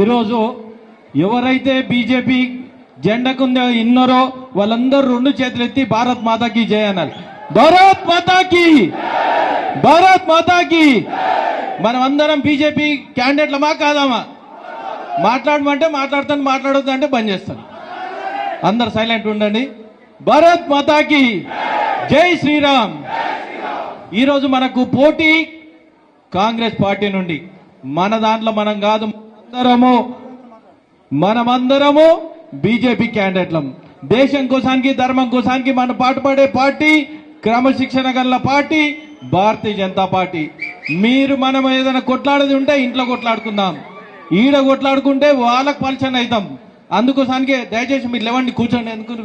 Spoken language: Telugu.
ఈరోజు ఎవరైతే బీజేపీ జెండకు ఇన్నరో వాళ్ళందరూ రెండు చేతులు ఎత్తి భారత్ మాతాకి జయ అనాలి. భారత్ మాతాకి! భారత్ మాతాకి! మనం అందరం బీజేపీ క్యాండిడేట్లమా కాదామా మాట్లాడమంటే మాట్లాడతాను మాట్లాడొద్దు అంటే బంద్ చేస్తాను. అందరు సైలెంట్ ఉండండి. భారత్ మాతాకి! జై శ్రీరామ్! ఈరోజు మనకు పోటీ కాంగ్రెస్ పార్టీ నుండి. మన దాంట్లో మనం కాదు. అందరము మనమందరము బీజేపీ క్యాండిడేట్లం. దేశం కోసానికి ధర్మం కోసానికి మన పాటుపడే పార్టీ క్రమశిక్షణ గల పార్టీ భారతీయ జనతా పార్టీ. మీరు మనం ఏదైనా కొట్లాడేది ఉంటే ఇంట్లో కొట్లాడుకుందాం. ఈడ కొట్లాడుకుంటే వాళ్ళకు పలచన అవుతాం. అందుకోసానికి దయచేసి మీరు లేవండి కూర్చోండి ఎందుకు?